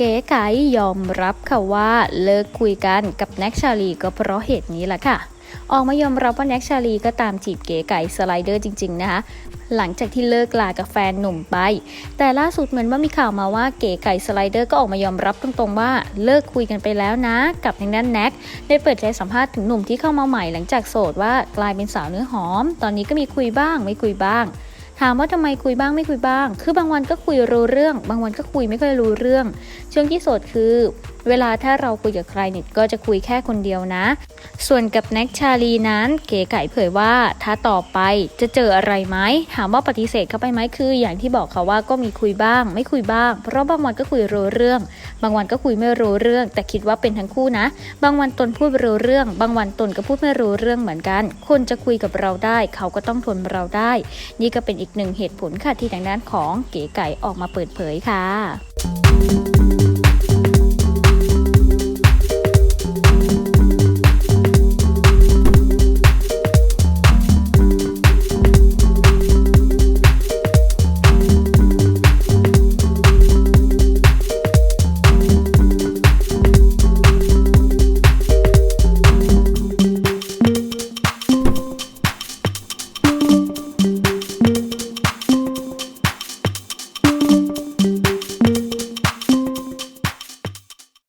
เก๋ไก๋ยอมรับค่ะว่าเลิกคุยกันกับแน็กชาลีก็เพราะเหตุนี้แหละค่ะ ออกมายอมรับว่าแน็กชาลีก็ตามจีบเก๋ไก่สไลเดอร์จริง ๆ นะคะหลังจากที่เลิกลากับแฟนหนุ่มไป แต่ล่าสุดเหมือนว่ามีข่าวมาว่าเก๋ไก่สไลเดอร์ก็ออกมายอมรับตรงๆว่าเลิกคุยกันไปแล้วนะ กับทางด้านแน็กได้เปิดใจสัมภาษณ์ถึงหนุ่มที่เข้ามาใหม่หลังจากโสดว่ากลายเป็นสาวเนื้อหอม ตอนนี้ก็มีคุยบ้างไม่คุยบ้าง ถามว่าทำไมคุยบ้างไม่คุยบ้าง คือบางวันก็คุยรู้เรื่อง บางวันก็คุยไม่ค่อยรู้เรื่อง ช่วงที่โสดคือ เวลาถ้าเราคุยกับใครเนี่ยก็จะคุยแค่คนเดียวนะ ส่วนกับแน็กชาลีนั้นเก๋ไก่เผยว่าถ้าต่อไปจะเจออะไรไหมถามว่าปฏิเสธเข้าไปไหมคือ อย่างที่บอกเขาว่าก็มีคุยบ้าง ไม่คุยบ้าง เพราะบางวันก็คุยรู้เรื่อง บางวันก็คุยไม่รู้เรื่อง แต่คิดว่าเป็นทั้งคู่นะ บางวันตนพูดรู้เรื่อง บางวันตนก็พูดไม่รู้เรื่องเหมือนกัน คนจะคุยกับเราได้ เขาก็ต้องทนเราได้ นี่ก็เป็นอีกหนึ่งเหตุผลค่ะที่ทางด้านของเก๋ไก่ออกมาเปิดเผยค่ะ